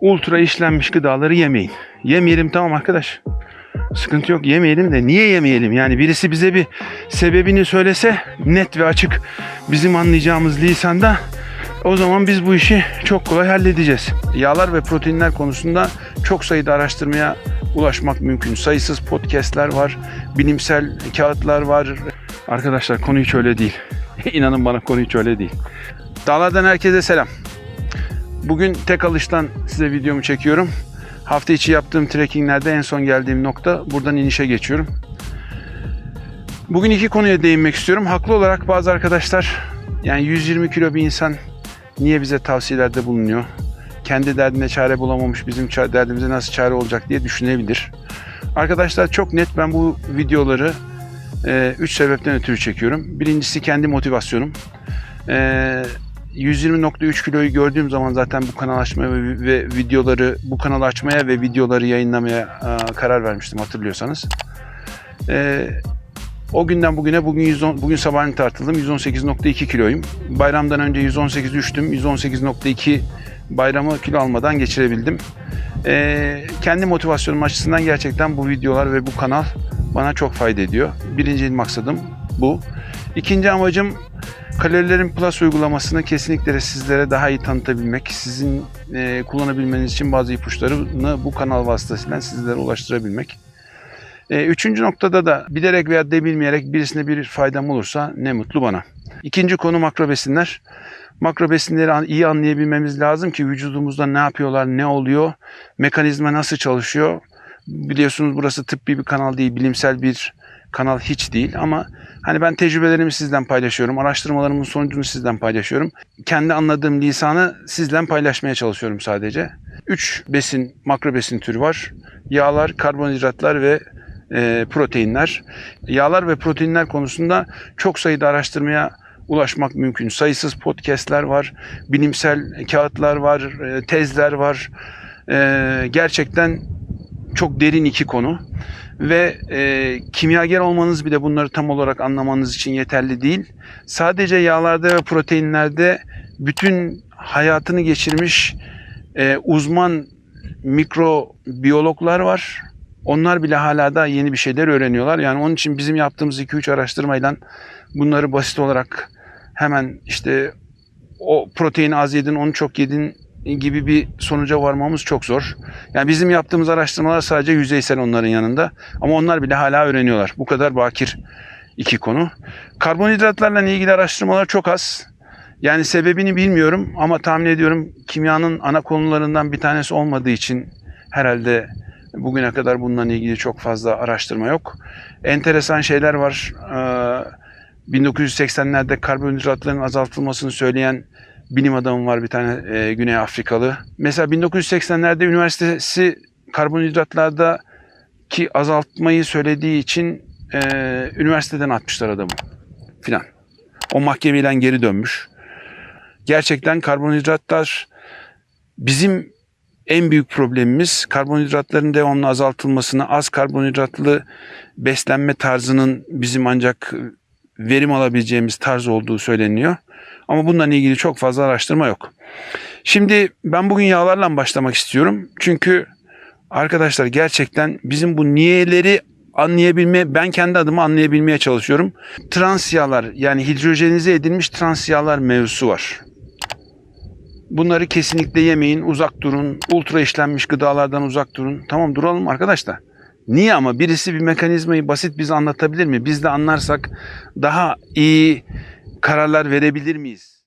ultra işlenmiş gıdaları yemeyin. Yemeyelim tamam arkadaş. Sıkıntı yok yemeyelim de niye yemeyelim? Yani birisi bize bir sebebini söylese net ve açık bizim anlayacağımız lisanda o zaman biz bu işi çok kolay halledeceğiz. Yağlar ve proteinler konusunda çok sayıda araştırmaya ulaşmak mümkün. Sayısız podcastler var, bilimsel kağıtlar var. Arkadaşlar konu hiç öyle değil. İnanın bana konu hiç öyle değil. Dağlardan herkese selam. Bugün tek alıştan size videomu çekiyorum. Hafta içi yaptığım trekkinglerde en son geldiğim nokta buradan inişe geçiyorum. Bugün iki konuya değinmek istiyorum. Haklı olarak bazı arkadaşlar yani 120 kilo bir insan niye bize tavsiyelerde bulunuyor? Kendi derdine çare bulamamış bizim derdimize nasıl çare olacak diye düşünebilir. Arkadaşlar çok net ben bu videoları 3 sebepten ötürü çekiyorum. Birincisi kendi motivasyonum. E, 120.3 kiloyu gördüğüm zaman zaten bu kanal açmaya ve, ve videoları bu kanalı açmaya ve videoları yayınlamaya e, karar vermiştim hatırlıyorsanız. E, o günden bugüne bugün 110, bugün sabahleyin tartıldım 118.2 kiloyum. Bayramdan önce 118 düştüm. 118.2 bayramı kilo almadan geçirebildim. E, kendi motivasyonum açısından gerçekten bu videolar ve bu kanal bana çok fayda ediyor. Birinci maksadım bu. İkinci amacım Kalorilerin Plus uygulamasını kesinlikle sizlere daha iyi tanıtabilmek, sizin e, kullanabilmeniz için bazı ipuçlarını bu kanal vasıtasıyla sizlere ulaştırabilmek. E, üçüncü noktada da bilerek veya de bilmeyerek birisine bir faydam olursa ne mutlu bana. İkinci konu makro besinler. Makro besinleri iyi anlayabilmemiz lazım ki vücudumuzda ne yapıyorlar, ne oluyor, mekanizma nasıl çalışıyor. Biliyorsunuz burası tıbbi bir kanal değil, bilimsel bir kanal hiç değil ama hani ben tecrübelerimi sizden paylaşıyorum. Araştırmalarımın sonucunu sizden paylaşıyorum. Kendi anladığım lisanı sizden paylaşmaya çalışıyorum sadece. 3 besin, makro besin türü var. Yağlar, karbonhidratlar ve e, proteinler. Yağlar ve proteinler konusunda çok sayıda araştırmaya ulaşmak mümkün. Sayısız podcastler var, bilimsel kağıtlar var, e, tezler var. E, gerçekten çok derin iki konu ve e, kimyager olmanız bile bunları tam olarak anlamanız için yeterli değil. Sadece yağlarda ve proteinlerde bütün hayatını geçirmiş e, uzman mikrobiyologlar var. Onlar bile hala da yeni bir şeyler öğreniyorlar. Yani onun için bizim yaptığımız 2-3 araştırmayla bunları basit olarak hemen işte o proteini az yedin, onu çok yedin gibi bir sonuca varmamız çok zor. Yani bizim yaptığımız araştırmalar sadece yüzeysel onların yanında. Ama onlar bile hala öğreniyorlar. Bu kadar bakir iki konu. Karbonhidratlarla ilgili araştırmalar çok az. Yani sebebini bilmiyorum ama tahmin ediyorum kimyanın ana konularından bir tanesi olmadığı için herhalde bugüne kadar bununla ilgili çok fazla araştırma yok. Enteresan şeyler var. Ee, 1980'lerde karbonhidratların azaltılmasını söyleyen bilim adamı var bir tane e, Güney Afrikalı. Mesela 1980'lerde üniversitesi karbonhidratlarda ki azaltmayı söylediği için e, üniversiteden atmışlar adamı filan. O mahkemeyle geri dönmüş. Gerçekten karbonhidratlar bizim en büyük problemimiz karbonhidratların devamlı azaltılmasını, az karbonhidratlı beslenme tarzının bizim ancak verim alabileceğimiz tarz olduğu söyleniyor. Ama bununla ilgili çok fazla araştırma yok. Şimdi ben bugün yağlarla başlamak istiyorum. Çünkü arkadaşlar gerçekten bizim bu niyeleri anlayabilme, ben kendi adıma anlayabilmeye çalışıyorum. Trans yağlar yani hidrojenize edilmiş trans yağlar mevzusu var. Bunları kesinlikle yemeyin, uzak durun. Ultra işlenmiş gıdalardan uzak durun. Tamam duralım arkadaşlar. Niye ama birisi bir mekanizmayı basit bize anlatabilir mi? Biz de anlarsak daha iyi kararlar verebilir miyiz?